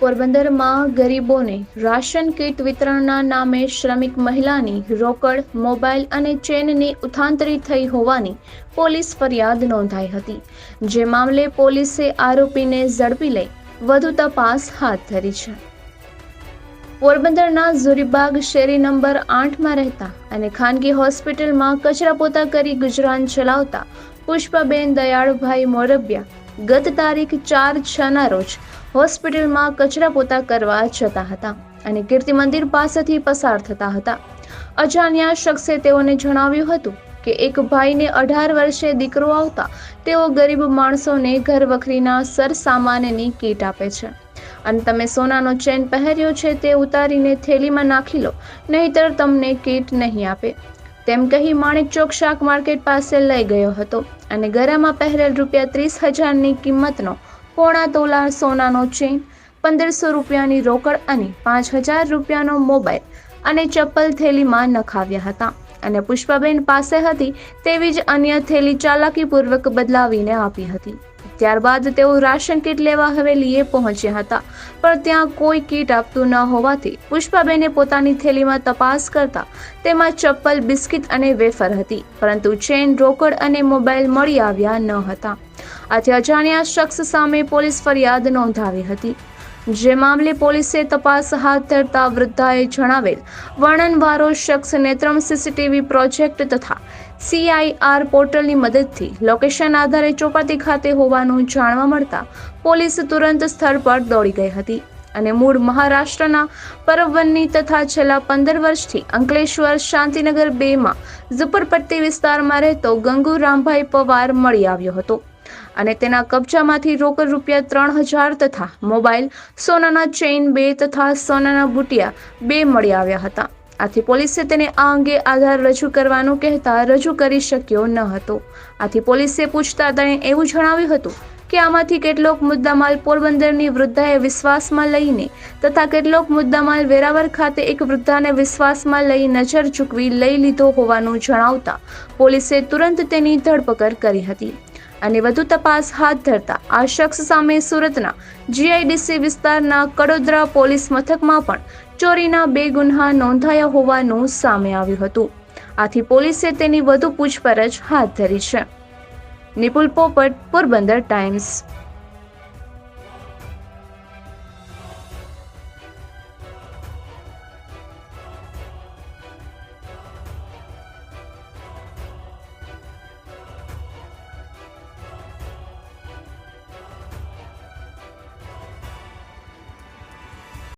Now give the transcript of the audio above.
પોરબંદરમાં ગરીબોને ration kit વિતરણના નામે શ્રમિક મહિલાની રોકડ, મોબાઈલ અને ચેનની ઉથાંતરી થઈ હોવાની પોલીસ ફરિયાદ નોંધાઈ હતી. જે મામલે પોલીસે આરોપીને ઝડપી લઈ વધુ તપાસ હાથ ધરી છે. પોરબંદરના ઝુરીબાગ શેરી નંબર આઠમાં રહેતા અને ખાનગી હોસ્પિટલમાં કચરા પોતા કરી ગુજરાન ચલાવતા પુષ્પાબેન દયાળભાઈ મોરબિયા ગત તારીખ ચાર છના રોજ હોસ્પિટલમાં કચરા પોતા કરવા જતા હતા અને કીર્તિ મંદિર પાસેથી પસાર થતા હતા. અજાણ્યા શખ્સે તેઓને જણાવ્યું હતું કે એક ભાઈને અઢાર વર્ષે દીકરો આવતા તેઓ ગરીબ માણસોને ઘર વખરીના સર સામાનની કીટ આપે છે. અને તમે સોનાનો ચેન પહેર્યો છે તે ઉતારીને થેલીમાં નાખી લો, નહીંતર તમને કીટ નહીં આપે. તેમ કહી માણેક ચોક શાક માર્કેટ પાસે લઈ ગયો હતો અને ગરામાં પહેરેલ રૂપિયા ત્રીસ હજારની કિંમતનો પોણા તોલા સોનાનો ચેન પંદરસો રૂપિયાની રોકડ અને પાંચ હજાર રૂપિયાનો મોબાઈલ અને ચપ્પલ થેલીમાં નખાવ્યા હતા. અને પુષ્પાબેન પાસે હતી તેવી જ અન્ય થેલી ચાલાકીપૂર્વક બદલાવીને આપી હતી. ત્યારબાદ તેઓ રાશન કીટ લેવા હવેલીએ પહોંચ્યા હતા. પણ ત્યાં કોઈ કીટ આપતું ન હોવાથી પુષ્પાબેને પોતાની થેલીમાં તપાસ કરતા તેમાં ચપ્પલ, બિસ્કિટ અને વેફર હતી, પરંતુ ચેન રોકડ અને મોબાઈલ મળી આવ્યા ન હતા. આથી અજાણ્યા શખ્સ સામે પોલીસ ફરિયાદ નોંધાવી હતી. જે મામલે પોલીસે તપાસ હાથ ધરતા વૃદ્ધાએ જણાવેલ વર્ણનવાળો શખ્સ નેત્રમ સીસીટીવી પ્રોજેક્ટ તથા સીઆઈઆર પોર્ટલની મદદથી લોકેશન આધારે ચોપાટી ખાતે હોવાનું જાણવા મળતા પોલીસ તુરંત સ્થળ પર દોડી ગઈ હતી અને મૂળ મહારાષ્ટ્રના પરવન્ની તથા છેલ્લા પંદર વર્ષથી અંકલેશ્વર શાંતિનગર બેમાં ઝુંપડપટ્ટી વિસ્તારમાં રહેતો ગંગુ રામભાઈ પવાર મળી આવ્યો હતો. અને તેના કબજામાંથી રોકડ રૂપિયા ત્રણ હજાર તથા મોબાઈલ, સોનાના ચેઇન બે તથા સોનાના બુટિયા બે મળી આવ્યા હતા. આથી પોલીસે તેને આ અંગે આધાર રજૂ કરવાનું કહેતા રજૂ કરી શક્યો ન હતો. આથી પોલીસે પૂછતા તેણે એવું જણાવ્યું હતું કે આમાંથી કેટલોક મુદ્દામાલ પોરબંદરની વૃદ્ધાએ વિશ્વાસમાં લઈને તથા કેટલોક મુદ્દામાલ વેરાવર ખાતે એક વૃદ્ધાને વિશ્વાસમાં લઈ નજર ચૂકવી લઈ લીધો હોવાનું જણાવતા પોલીસે તુરંત તેની ધરપકડ કરી હતી. અને વધુ તપાસ હાથ ધરતા આ શખ્સ સામે સુરતના જીઆઈડીસી વિસ્તારના કડોદરા પોલીસ મથકમાં પણ ચોરીના બે ગુન્હા નોંધાયા હોવાનું સામે આવ્યું હતું. આથી પોલીસે તેની વધુ પૂછપરછ હાથ ધરી છે. નિપુલ પોપટ, પોરબંદર ટાઈમ્સ.